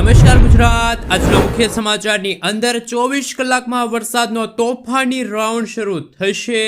નમસ્કાર ગુજરાત. આજના મુખ્ય સમાચારની અંદર ચોવીસ કલાકમાં વરસાદનો તોફાની રાઉન્ડ શરૂ થશે.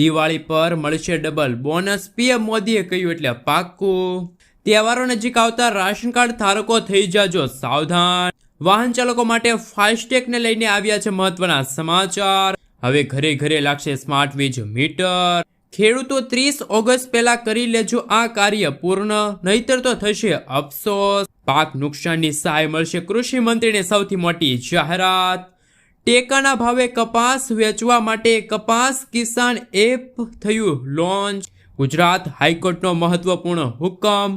દિવાળી પર મળશે ડબલ. બોનસ પીએમ મોદીએ કહ્યું એટલે પાક્કું. તહેવારો નજીક આવતા રાશન કાર્ડ ધારકો થઈ જાજો સાવધાન. વાહન ચાલકો માટે ફાસ્ટેગને લઈને આવ્યા છે મહત્વના સમાચાર. હવે ઘરે ઘરે લાગશે સ્માર્ટ વીજ મીટર. ખેડૂતો ત્રીસ ઓગસ્ટ પહેલા કરી લેજો આ કાર્ય પૂર્ણ, નહીતર તો થશે અફસોસ. પાક નુકસાનની સહાય મળશે. કૃષિ મંત્રીને સૌથી મોટી જાહેરાત. ટેકાના ભાવે કપાસ વેચવા માટે કપાસ કિસાન એપ થયું લોન્ચ. ગુજરાત હાઈકોર્ટનો મહત્વપૂર્ણ હુકમ.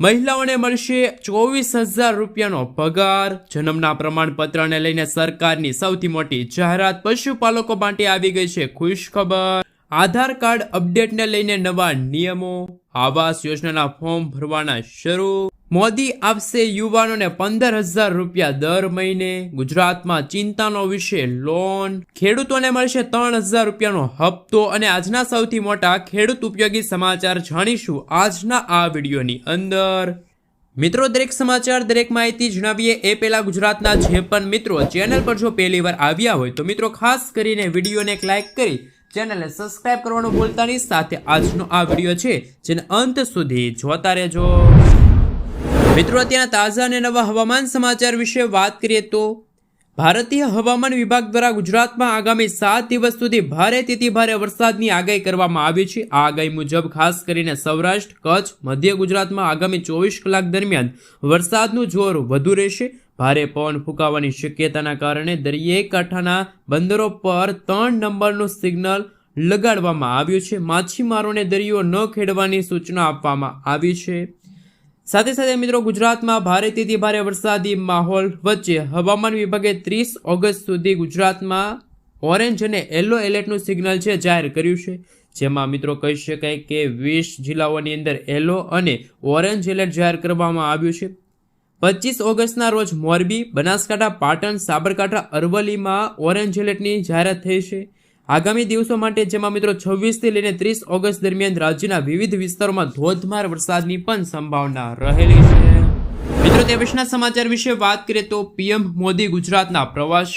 મહિલાઓને મળશે ચોવીસ હજાર રૂપિયાનો પગાર. જન્મના પ્રમાણપત્રને લઈને સરકારની સૌથી મોટી જાહેરાત. પશુપાલકો માટે આવી ગઈ છે ખુશ ખબર આધાર કાર્ડ અપડેટને લઈને નવા નિયમો. આવાસ યોજનાના ફોર્મ ભરવાના શરૂ. મોદી આપશે યુવાનોને પંદર હજાર રૂપિયા દર મહિને. ગુજરાતમાં ચિંતાનો વિષય લોન. ખેડૂતોને મળશે ત્રણ હજાર રૂપિયાનો હપ્તો અને આજના સૌથી મોટા ખેડૂત ઉપયોગી સમાચાર જાણીશું આજના આ વિડીયોની અંદર. મિત્રો, દરેક સમાચાર, દરેક માહિતી જણાવીએ એ પહેલા ગુજરાતના જે પણ મિત્રો ચેનલ પર જો પહેલી વાર આવ્યા હોય તો મિત્રો, ખાસ કરીને વિડીયોને એક લાઈક કરી ચેનલને સબસ્ક્રાઇબ કરવાનું ભૂલતાની સાથે આજનો આ વીડિયો છે, જેને અંત સુધી જોતા રહેજો. મિત્રો, અત્યારના તાજા અને નવા હવામાન સમાચાર વિશે વાત કરીએ તો ભારતીય હવામાન વિભાગ દ્વારા ગુજરાતમાં આગામી સાત દિવસ સુધી ભારે તેથી ભારે વરસાદની આગાહી કરવામાં આવી છે. આ આગાહી મુજબ ખાસ કરીને સૌરાષ્ટ્ર, કચ્છ, મધ્ય ગુજરાતમાં આગામી ચોવીસ કલાક દરમિયાન વરસાદનું જોર વધુ રહેશે. ભારે પવન ફૂંકાવાની શક્યતાના કારણે દરિયાઈ કાંઠાના બંદરો પર ત્રણ નંબરનું સિગ્નલ લગાડવામાં આવ્યું છે. માછીમારોને દરિયો ન ખેડવાની સૂચના આપવામાં આવી છે. સાથે સાથે મિત્રો ગુજરાતમાં ભારેથી ભારે વરસાદી માહોલ વચ્ચે હવામાન વિભાગે ત્રીસ ઓગસ્ટ સુધી ગુજરાતમાં ઓરેન્જ અને યલો એલર્ટનું સિગ્નલ છે જાહેર કર્યું છે. જેમાં મિત્રો કહી શકાય કે વીસ જિલ્લાઓની અંદર યલો અને ઓરેન્જ એલર્ટ જાહેર કરવામાં આવ્યું છે. પચીસ ઓગસ્ટના રોજ મોરબી, બનાસકાંઠા, પાટણ, સાબરકાંઠા, અરવલ્લીમાં ઓરેન્જ એલર્ટની જાહેરાત થઈ છે. આગામી દિવસો માટે જેમાં મિત્રો છવ્વીસથી લઈને ત્રીસ ઓગસ્ટ દરમિયાન રાજ્યના વિવિધ વિસ્તારોમાં ધોધમાર વરસાદની પણ સંભાવના રહેલી છે. મિત્રો, તે વિશેના સમાચાર વિશે વાત કરીએ તો પીએમ મોદી ગુજરાતના પ્રવાસ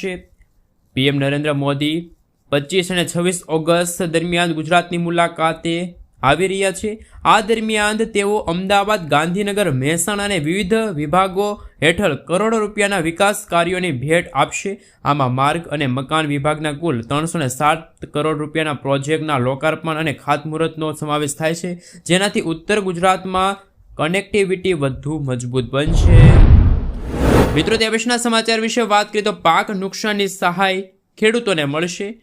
પીએમ નરેન્દ્ર મોદી પચીસ અને છવ્વીસ ઓગસ્ટ દરમિયાન ગુજરાતની મુલાકાતે આવી રહ્યા છે. આ દરમિયાન તેઓ અમદાવાદ, ગાંધીનગર, મહેસાણા અને વિવિધ વિભાગો હેઠળ કરોડો રૂપિયાના વિકાસ કાર્યોની ભેટ આપશે. આમાં માર્ગ અને મકાન વિભાગના કુલ ત્રણસો સાત કરોડ રૂપિયાના પ્રોજેક્ટના લોકાર્પણ અને ખાતમુહૂર્તનો સમાવેશ થાય છે. જેનાથી ઉત્તર ગુજરાતમાં કનેક્ટિવિટી વધુ મજબૂત બનશે. મિત્રો, તે વિશેના સમાચાર વિશે વાત કરીએ તો પાક નુકસાનની સહાય ખેડૂતોને મળશે.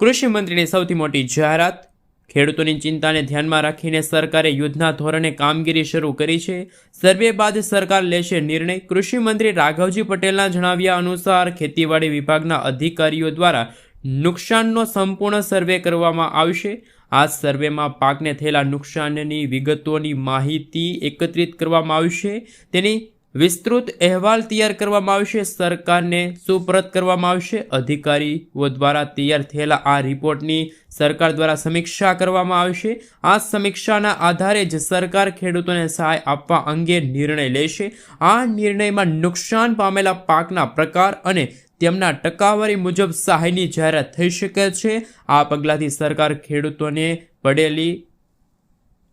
કૃષિ મંત્રીની સૌથી મોટી જાહેરાત ખેડૂતોની ચિંતાને ધ્યાનમાં રાખીને સરકારે યુદ્ધના ધોરણે કામગીરી શરૂ કરી છે. સર્વે બાદ સરકાર લેશે નિર્ણય. કૃષિ મંત્રી રાઘવજી પટેલના જણાવ્યા અનુસાર ખેતીવાડી વિભાગના અધિકારીઓ દ્વારા નુકસાનનો સંપૂર્ણ સર્વે કરવામાં આવશે. આ સર્વેમાં પાકને થયેલા નુકસાનની વિગતોની માહિતી એકત્રિત કરવામાં આવશે. તેની વિસ્તૃત અહેવાલ તૈયાર કરવામાં આવશે. સરકારને સુપ્રત કરવામાં આવશે. અધિકારીઓ દ્વારા તૈયાર થયેલા આ રિપોર્ટની સરકાર દ્વારા સમીક્ષા કરવામાં આવશે. આ સમીક્ષાના આધારે જ સરકાર ખેડૂતોને સહાય આપવા અંગે નિર્ણય લેશે. આ નિર્ણયમાં નુકસાન પામેલા પાકના પ્રકાર અને તેમના ટકાવારી મુજબ સહાયની જાહેરાત થઈ શકે છે. આ પગલાંથી સરકાર ખેડૂતોને પડેલી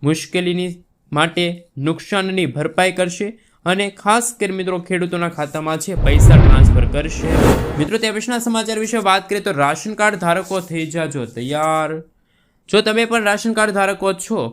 મુશ્કેલીની માટે નુકસાનની ભરપાઈ કરશે. અને ખાસ કરી મિત્રો ખેડૂતોના ખાતામાં છે, પૈસા ટ્રાન્સફર કરશે. મિત્રો, તે પછીના સમાચાર વિશે વાત કરીએ તો રાશન કાર્ડ ધારકો થઈ જાજો તૈયાર. જો તમે પણ રાશન કાર્ડ ધારકો છો,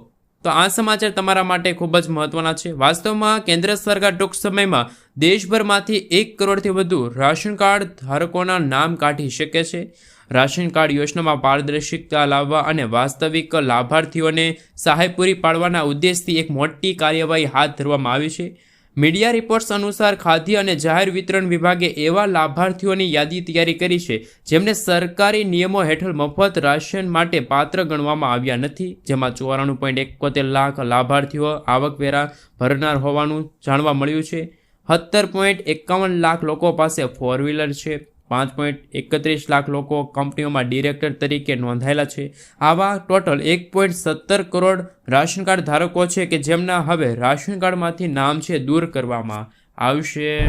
તો આ સમાચાર તમારા માટે ખૂબ જ મહત્વના છે. વાસ્તવમાં કેન્દ્ર સરકાર ટૂંક સમયમાં દેશભરમાંથી એક કરોડથી વધુ રાશન કાર્ડ ધારકોના નામ કાઢી શકે છે. રાશન કાર્ડ યોજનામાં પારદર્શિકતા લાવવા અને વાસ્તવિક લાભાર્થીઓને સહાય પૂરી પાડવાના ઉદ્દેશથી એક મોટી કાર્યવાહી હાથ ધરવામાં આવી છે. મીડિયા રિપોર્ટ્સ અનુસાર ખાદ્ય અને જાહેર વિતરણ વિભાગે એવા લાભાર્થીઓની યાદી તૈયારી કરી છે, જેમને સરકારી નિયમો હેઠળ મફત રાશન માટે પાત્ર ગણવામાં આવ્યા નથી, જેમાં ચોરાણું પોઈન્ટ એકોતેર લાખ લાભાર્થીઓ આવકવેરા ભરનાર હોવાનું જાણવા મળ્યું છે. સત્તર પોઈન્ટ એકાવન લાખ લોકો પાસે ફોર વ્હીલર છે. પાંચ પોઈન્ટ એકત્રીસ લાખ લોકો કંપનીઓમાં ડિરેક્ટર તરીકે નોંધાયેલા છે. આવા ટોટલ એક પોઈન્ટ સત્તર કરોડ રાશન કાર્ડ ધારકો છે કે જેમના હવે રાશન કાર્ડમાંથી નામ છે દૂર કરવામાં આવશે.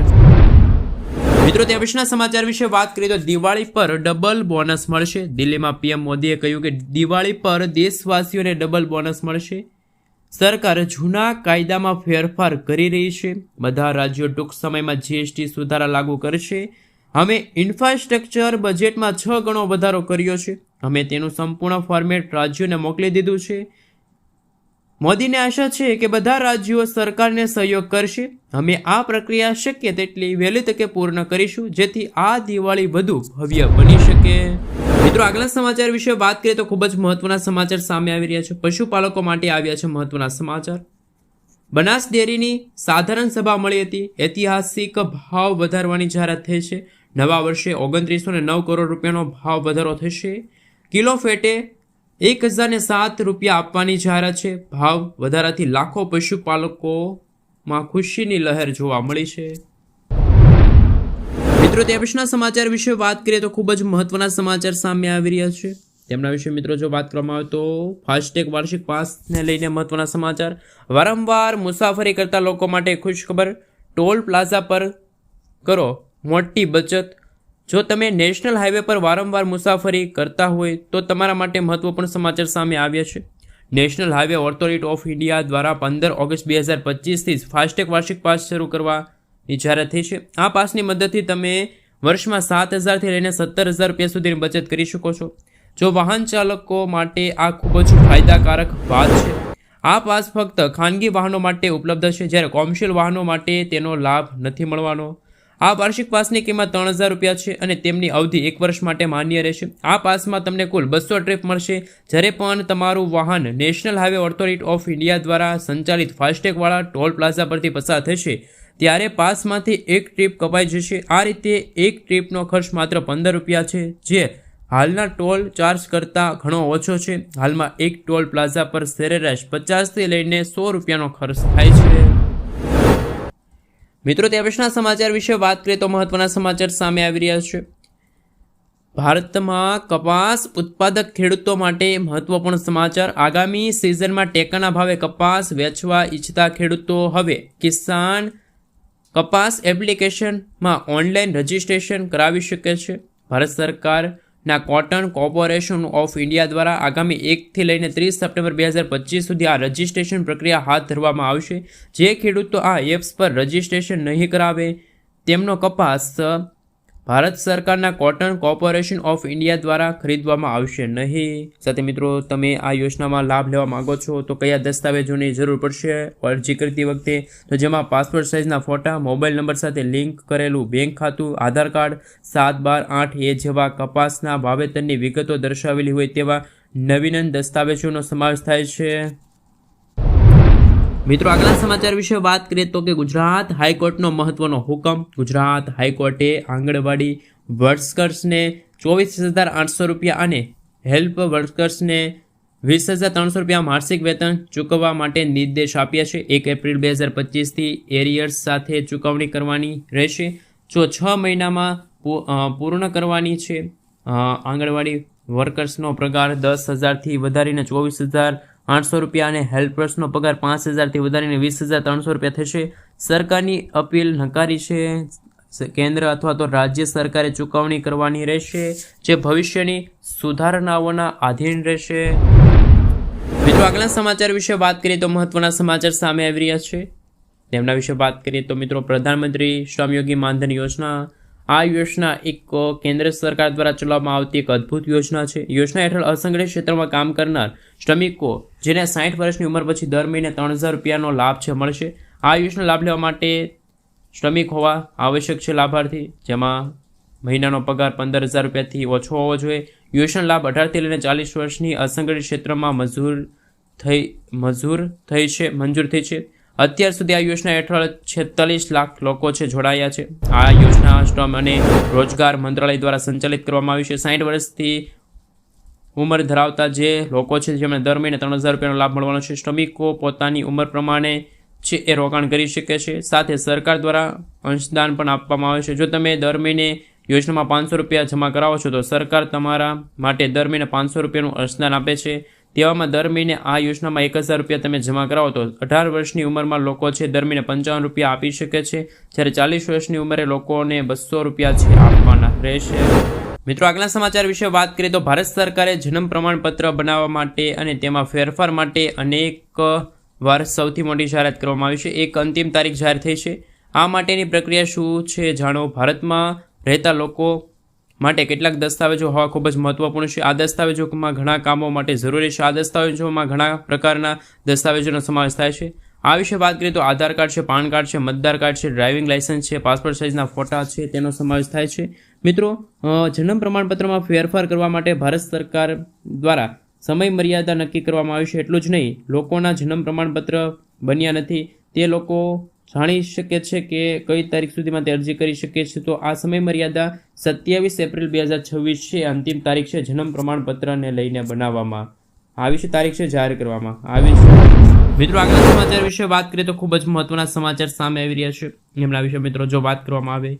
મિત્રો, તે સમાચાર વિશે વાત કરીએ તો દિવાળી પર ડબલ બોનસ મળશે. દિલ્હીમાં પીએમ મોદીએ કહ્યું કે દિવાળી પર દેશવાસીઓને ડબલ બોનસ મળશે. સરકાર જૂના કાયદામાં ફેરફાર કરી રહી છે. બધા રાજ્યો ટૂંક સમયમાં જીએસટી સુધારા લાગુ કરશે. અમે ઇન્ફ્રાસ્ટ્રક્ચર બજેટમાં છ ગણો વધારો કર્યો છે. અમે તેનું સંપૂર્ણ ફોર્મેટ રાજ્યોને મોકલી દીધું છે. મોદીને આશા છે કે બધા રાજ્યો સરકારને સહયોગ કરશે. અમે આ પ્રક્રિયા શક્ય તેટલી વહેલી તકે પૂર્ણ કરીશું, જેથી આ દિવાળી વધુ ભવ્ય બની શકે. મિત્રો, આગલા સમાચાર વિશે વાત કરીએ તો ખૂબ જ મહત્વના સમાચાર સામે આવી રહ્યા છે. પશુપાલકો માટે આવ્યા છે મહત્વના સમાચાર. બનાસ ડેરીની સાધારણ સભા મળી હતી. ઐતિહાસિક ભાવ વધારવાની જાહેરાત થઈ છે. નવા વર્ષે ઓગણત્રીસો ને નવ કરોડ રૂપિયાનો ભાવ વધારો થશે. કિલો ફેટે એક હજારને સાત રૂપિયા આપવાની જાહેરાત છે. ભાવ વધારાથી લાખો પશુપાલકોમાં ખુશીની લહેર જોવા મળી છે. મિત્રો, તે સમાચાર વિશે વાત કરીએ તો ખૂબ જ મહત્વના સમાચાર સામે આવી રહ્યા છે. તેમના વિશે મિત્રો, જો વાત કરવામાં આવે તો ફાસ્ટેગ વાર્ષિક પાસને લઈને મહત્વના સમાચાર. વારંવાર મુસાફરી કરતા લોકો માટે ખુશખબર. ટોલ પ્લાઝા પર કરો મોટી બચત. જો તમે નેશનલ હાઈવે પર વારંવાર મુસાફરી કરતા હોય, તો તમારા માટે મહત્વપૂર્ણ સમાચાર સામે આવ્યા છે. National highway authority of India દ્વારા પંદર ઓગસ્ટ બે હજાર પચીસથી ફાસ્ટેગ વાર્ષિક પાસ શરૂ કરવાની જાહેરાત થઈ છે. આ પાસની મદદથી તમે વર્ષમાં સાત હજારથી લઈને સત્તર હજાર રૂપિયા સુધીની બચત કરી શકો છો. જો વાહન ચાલકો માટે આ ખૂબ જ ફાયદાકારક વાત છે. આ પાસ ફક્ત ખાનગી વાહનો માટે ઉપલબ્ધ છે, જ્યારે કોમર્શિયલ વાહનો માટે તેનો લાભ નથી મળવાનો. આ વાર્ષિક પાસની કિંમત ત્રણ હજાર રૂપિયા છે અને તેમની અવધિ એક વર્ષ માટે માન્ય રહેશે. આ પાસમાં તમને કુલ બસો ટ્રીપ મળશે, જ્યારે પણ તમારું વાહન national highway authority of India દ્વારા સંચાલિત ફાસ્ટેગવાળા ટોલ પ્લાઝા પરથી પસાર થશે, ત્યારે પાસમાંથી એક ટ્રીપ કપાઈ જશે. આ રીતે એક ટ્રીપનો ખર્ચ માત્ર પંદર રૂપિયા છે, જે હાલના ટોલ ચાર્જ કરતાં ઘણો ઓછો છે. હાલમાં એક ટોલ પ્લાઝા પર સરેરાશ પચાસથી લઈને સો રૂપિયાનો ખર્ચ થાય છે. મિત્રો, તે પછીના સમાચાર વિશે વાત કરીએ તો મહત્વના સમાચાર સામે આવી રહ્યા છે. ભારતમાં કપાસ ઉત્પાદક ખેડૂતો માટે મહત્વપૂર્ણ સમાચાર. આગામી સિઝનમાં ટેકાના ભાવે કપાસ વેચવા ઈચ્છતા ખેડૂતો હવે કિસાન કપાસ એપ્લિકેશનમાં ઓનલાઈન રજિસ્ટ્રેશન કરાવી શકે છે. ભારત સરકારના કોટન કોર્પોરેશન ઓફ ઇન્ડિયા દ્વારા આગામી એકથી લઈને ત્રીસ સપ્ટેમ્બર બે હજાર પચીસ સુધી આ રજિસ્ટ્રેશન પ્રક્રિયા હાથ ધરવામાં આવશે. જે ખેડૂતો આ એપ્સ પર રજિસ્ટ્રેશન નહીં કરાવે, તેમનો કપાસ ભારત સરકારના કોટન કોર્પોરેશન ઓફ ઇન્ડિયા દ્વારા ખરીદવામાં આવશે નહીં. સાથે મિત્રો, તમે આ યોજનામાં લાભ લેવા માંગો છો તો કયા દસ્તાવેજોની જરૂર પડશે? અરજી કરતી વખતે તો જેમાં પાસપોર્ટ સાઇઝના ફોટા, મોબાઈલ નંબર સાથે લિંક કરેલું બેંક ખાતું, આધાર કાર્ડ, સાત બાર આઠ એ જેવા કપાસના વાવેતરની વિગતો દર્શાવેલી હોય તેવા નવીનન દસ્તાવેજોનો સમાવેશ થાય છે. મિત્રો, આગલા સમાચાર વિશે વાત કરીએ તો કે ગુજરાત હાઈકોર્ટનો મહત્વનો હુકમ. ગુજરાત હાઈકોર્ટે આંગણવાડી વર્કર્સને ચોવીસ હજાર આઠસો રૂપિયા અને હેલ્પ વર્કર્સને વીસ હજાર ત્રણસો રૂપિયા માસિક વેતન ચૂકવવા માટે નિર્દેશ આપ્યા છે. એક એપ્રિલ બે હજાર પચીસથી એરિયર્સ સાથે ચૂકવણી કરવાની રહેશે. જો છ મહિનામાં પૂર્ણ કરવાની છે આંગણવાડી વર્કર્સનો પગાર દસ હજારથી વધારીને ચોવીસ હજાર આઠસો રૂપિયા અને હેલ્પર્સનો પગાર પાંચ હજારથી વધારીને વીસ હજાર ત્રણસો રૂપિયા થશે. સરકારની અપીલ નકારી છે. કેન્દ્ર અથવા તો રાજ્ય સરકારે ચૂકવણી કરવાની રહેશે, જે ભવિષ્યની સુધારણાઓના આધીન રહેશે. મિત્રો, આગલા સમાચાર વિશે વાત કરીએ તો મહત્વના સમાચાર સામે આવી રહ્યા છે. તેમના વિશે વાત કરીએ તો મિત્રો, પ્રધાનમંત્રી શ્રમયોગી માનધન યોજના આ યોજના એક કેન્દ્ર સરકાર દ્વારા ચલાવવામાં આવતી એક અદ્ભુત યોજના છે. યોજના હેઠળ અસંગઠિત ક્ષેત્રમાં કામ કરનાર શ્રમિકો જેને સાઠ વર્ષની ઉંમર પછી દર મહિને ત્રણ હજાર રૂપિયાનો લાભ છે, મળશે. આ યોજના લાભ લેવા માટે શ્રમિક હોવા આવશ્યક છે લાભાર્થી, જેમાં મહિનાનો પગાર પંદર હજાર રૂપિયાથી ઓછો હોવો જોઈએ. યોજના લાભ અઢારથી લઈને ચાલીસ વર્ષની અસંગઠિત ક્ષેત્રમાં મજૂર થઈ મજૂર થઈ છે, મંજૂર થઈ છે. અત્યાર સુધી આ યોજના હેઠળ છેતાલીસ લાખ લોકો છે, જોડાયા છે. આ યોજના શ્રમ અને રોજગાર મંત્રાલય દ્વારા સંચાલિત કરવામાં આવી છે. સાઠ વર્ષથી ઉંમર ધરાવતા જે લોકો છે, જેમને દર મહિને ત્રણ હજાર રૂપિયાનો લાભ મળવાનો છે, શ્રમિકો પોતાની ઉંમર પ્રમાણે છે એ રોકાણ કરી શકે છે. સાથે સરકાર દ્વારા અંશદાન પણ આપવામાં આવે છે. જો તમે દર મહિને યોજનામાં પાંચસો રૂપિયા જમા કરાવો છો, તો સરકાર તમારા માટે દર મહિને પાંચસો રૂપિયાનું અંશદાન આપે છે. તેવામાં દર મહિને આ યોજનામાં એક હજાર રૂપિયા તમે જમા કરાવો તો અઢાર વર્ષની ઉંમરમાં લોકો છે દર મહિને પંચાવન રૂપિયા આપી શકે છે. જ્યારે ચાલીસ વર્ષની ઉંમરે લોકોને બસો રૂપિયા છે આપવાના રહેશે. મિત્રો, આગલા સમાચાર વિશે વાત કરીએ તો ભારત સરકારે જન્મ પ્રમાણપત્ર બનાવવા માટે અને તેમાં ફેરફાર માટે અનેક વાર સૌથી મોટી જાહેરાત કરવામાં આવી છે. એક અંતિમ તારીખ જાહેર થઈ છે. આ માટેની પ્રક્રિયા શું છે જાણો? ભારતમાં રહેતા લોકો માટે કેટલાક દસ્તાવેજો હોવા ખૂબ જ મહત્વપૂર્ણ છે. આ દસ્તાવેજોમાં ઘણા કામો માટે જરૂરી છે. આ દસ્તાવેજોમાં ઘણા પ્રકારના દસ્તાવેજોનો સમાવેશ થાય છે. આ વિશે વાત કરીએ તો આધાર કાર્ડ છે, પાન કાર્ડ છે, મતદાર કાર્ડ છે, ડ્રાઇવિંગ લાઇસન્સ છે, પાસપોર્ટ સાઇઝના ફોટા છે, તેનો સમાવેશ થાય છે. મિત્રો જન્મ પ્રમાણપત્રમાં ફેરફાર કરવા માટે ભારત સરકાર દ્વારા સમય મર્યાદા નક્કી કરવામાં આવી છે. એટલું જ નહીં, લોકોના જન્મ પ્રમાણપત્ર બન્યા નથી. તે લોકો જાણી શકે છે કે કઈ તારીખ સુધીમાં તે અરજી કરી શકે છે. તો આ સમય મર્યાદા સત્યાવીસ એપ્રિલ બે હજાર છવ્વીસ છે. અંતિમ તારીખ છે જન્મ પ્રમાણપત્રને લઈને બનાવવામાં. આવી છે તારીખ છે જાહેર કરવામાં. આવી છે. મિત્રો આગળ સમાચાર વિશે વાત કરીએ તો ખૂબ જ મહત્વના સમાચાર સામે આવી રહ્યા છે. એમના વિશે મિત્રો જો વાત કરવામાં આવે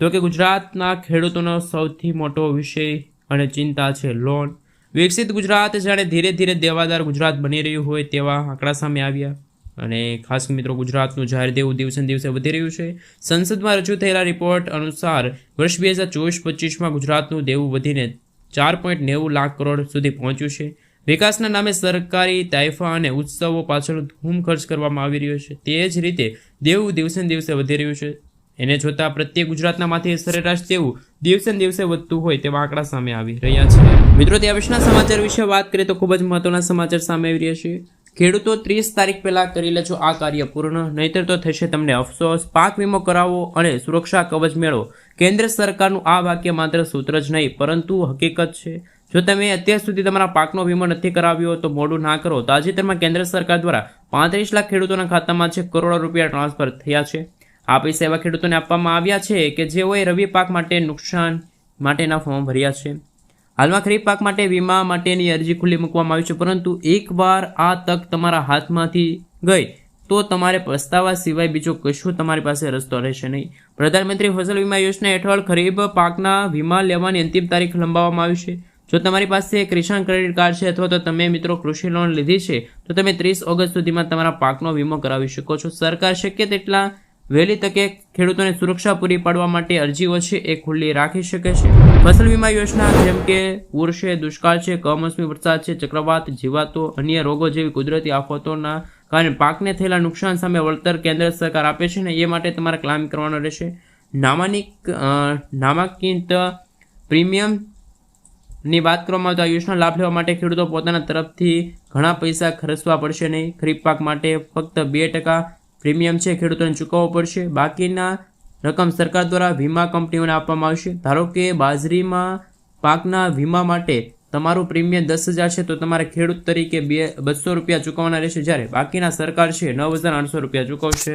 તો કે ગુજરાતના ખેડૂતોનો સૌથી મોટો વિષય અને ચિંતા છે લોન. વિકસિત ગુજરાત, જાણે ધીરે ધીરે દેવાદાર ગુજરાત બની રહ્યું હોય તેવા આંકડા સામે આવ્યા. અને ખાસ મિત્રો ગુજરાતનું જાહેર દેવું દિવસે દિવસે વધી રહ્યું છે. સંસદમાં રજૂ થયેલા રિપોર્ટ અનુસાર વર્ષ બે હજાર ચોવીસ પચીસમાં ગુજરાતનું દેવું વધીને ચાર પોઈન્ટ નેવું લાખ કરોડ સુધી પહોંચ્યું છે. વિકાસના નામે સરકારી તાઇફા અને ઉત્સવો પાછળ ધૂમ ખર્ચ કરવામાં આવી રહ્યો છે. તે જ રીતે દેવું દિવસે દિવસે વધી રહ્યું છે. એને જોતાં પ્રત્યેક ગુજરાતનામાંથી સરેરાશ દેવું દિવસે દિવસે વધતું હોય તેવા આંકડા સામે આવી રહ્યા છે. મિત્રો, તે વિશેના સમાચાર વિશે વાત કરીએ તો ખૂબ જ મહત્વના સમાચાર સામે આવી રહ્યા છે. ખેડૂતો ત્રીસ તારીખ પહેલાં કરી લેજો આ કાર્ય પૂર્ણ. નહીતર તો થશે તમને અફસોસ. પાક વીમો કરાવો અને સુરક્ષા કવચ મેળવો. કેન્દ્ર સરકારનું આ વાક્ય માત્ર સૂત્ર જ નહીં, પરંતુ હકીકત છે. જો તમે અત્યાર સુધી તમારા પાકનો વીમો નથી કરાવ્યો તો મોડું ના કરો. તાજેતરમાં કેન્દ્ર સરકાર દ્વારા પાંત્રીસ લાખ ખેડૂતોના ખાતામાં છે, કરોડો રૂપિયા ટ્રાન્સફર થયા છે. આ પૈસા એવા ખેડૂતોને આપવામાં આવ્યા છે કે જેઓએ રવિ પાક માટે નુકસાન માટેના ફોર્મ ભર્યા છે. હાલમાં ખરીફ પાક માટે વીમા માટેની અરજી ખુલ્લી મૂકવામાં આવી છે, પરંતુ એકવાર આ તક તમારા હાથમાંથી ગઈ, તો તમારે પસ્તાવા સિવાય બીજો કશું તમારી પાસે રસ્તો રહેશે નહીં. પ્રધાનમંત્રી ફસલ વીમા યોજના હેઠળ ખરીફ પાકના વીમા લેવાની અંતિમ તારીખ લંબાવવામાં આવી છે. જો તમારી પાસે કિસાન ક્રેડિટ કાર્ડ છે અથવા તો તમે મિત્રો કૃષિ લોન લીધી છે, તો તમે ત્રીસ ઓગસ્ટ સુધીમાં તમારા પાકનો વીમો કરાવી શકો છો. સરકાર શક્ય તેટલા વહેલી તકે ખેડૂતોને સુરક્ષા પૂરી પાડવા માટે અરજીઓ છે એ ખુલ્લી રાખી શકે છે. ફસલ વીમા યોજના જેમ કે પૂર છે દુષ્કાળ છે, કમોસમી વરસાદ છે, ચક્રવાત, જીવાતો, અન્ય રોગો જેવી કુદરતી આફતોના કારણે પાકને થયેલા નુકસાન સામે વળતર કેન્દ્ર સરકાર આપે છે ને એ માટે તમારે ક્લેમ કરવાનો રહેશે. નામાનિક નામાંકિત પ્રીમિયમની વાત કરવામાં આવે તો આ યોજના લાભ લેવા માટે ખેડૂતો પોતાના તરફથી ઘણા પૈસા ખર્ચવા પડશે નહીં. ખરીફ પાક માટે ફક્ત બે ટકા પ્રીમિયમ છે, ખેડૂતોને ચૂકવવો પડશે. બાકીના રકમ સરકાર દ્વારા વીમા કંપનીઓને આપવામાં આવશે. ધારો કે બાજરીમાં પાકના વીમા માટે તમારું પ્રીમિયમ દસ હજાર છે, તો તમારે ખેડૂત તરીકે બે, બસો રૂપિયા ચૂકવવાના રહેશે જ્યારે બાકીના સરકાર છે, નવ હજાર આઠસો રૂપિયા ચૂકવશે.